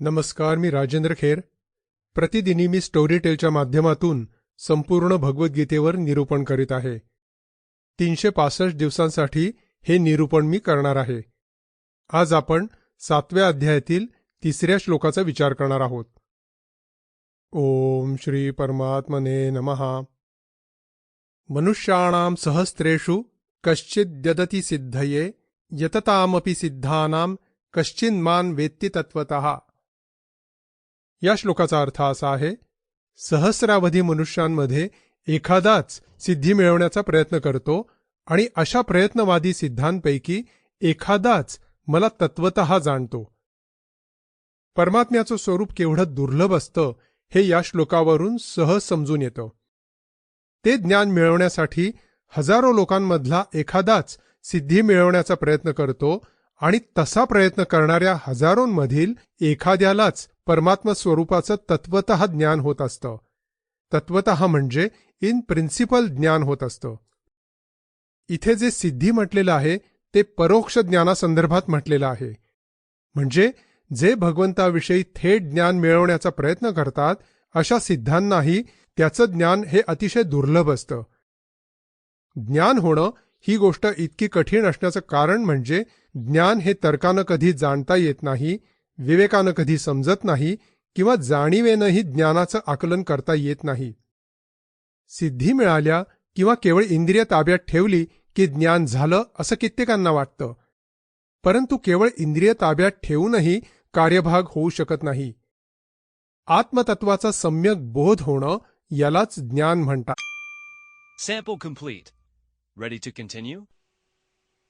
नमस्कार मी राजेंद्र खेर. प्रतिदिनी मी स्टोरीटेलच्या माध्यमातून संपूर्ण भगवद्गीतेवर निरूपण करीत आहे. तीनशे पासष्ट दिवसांसाठी हे निरूपण मी करणार आहे. आज आपण सातव्या अध्यायातील तिसऱ्या श्लोकाचा विचार करणार आहोत. ओम श्री परमात्मने नमहा मनुष्याणां सहस्रेषु कश्चिद्यदती सिद्धये यततामपि सिद्धानां कश्चिन्मान वेत्ती तत्वतः या श्लोकाचा अर्थ असा आहे सहस्रावधी मनुष्यांमध्ये एखादाच सिद्धी मिळवण्याचा प्रयत्न करतो आणि अशा प्रयत्नवादी सिद्धांपैकी एखादाच मला तत्वत जाणतो. परमात्म्याचं स्वरूप केवढं दुर्लभ असतं हे या श्लोकावरून सहज समजून येतं. ते ज्ञान मिळवण्यासाठी हजारो लोकांमधला एखादाच सिद्धी मिळवण्याचा प्रयत्न करतो आणि तसा प्रयत्न करणाऱ्या हजारोंमधील एखाद्यालाच परमात्मा स्वरूपाचं तत्वत ज्ञान होत असतं. तत्वत म्हणजे इन प्रिन्सिपल ज्ञान होत असतं. इथे जे सिद्धी म्हटलेलं आहे ते परोक्ष ज्ञानासंदर्भात म्हटलेलं आहे. म्हणजे जे भगवंताविषयी थेट ज्ञान मिळवण्याचा प्रयत्न करतात अशा सिद्धांनाही त्याचं ज्ञान हे अतिशय दुर्लभ असतं. ज्ञान होणं ही गोष्ट इतकी कठीण असण्याचं कारण म्हणजे ज्ञान हे तर्कानं कधी जाणता येत नाही विवेकानं कधी समजत नाही किंवा जाणीवेनंही ज्ञानाचं आकलन करता येत नाही. सिद्धी मिळाल्या किंवा केवळ इंद्रिय ताब्यात ठेवली की ज्ञान झालं असं कित्येकांना वाटतं. परंतु केवळ इंद्रिय ताब्यात ठेवूनही कार्यभाग होऊ शकत नाही. आत्मतत्वाचा सम्यक बोध होणं यालाच ज्ञान म्हणतात.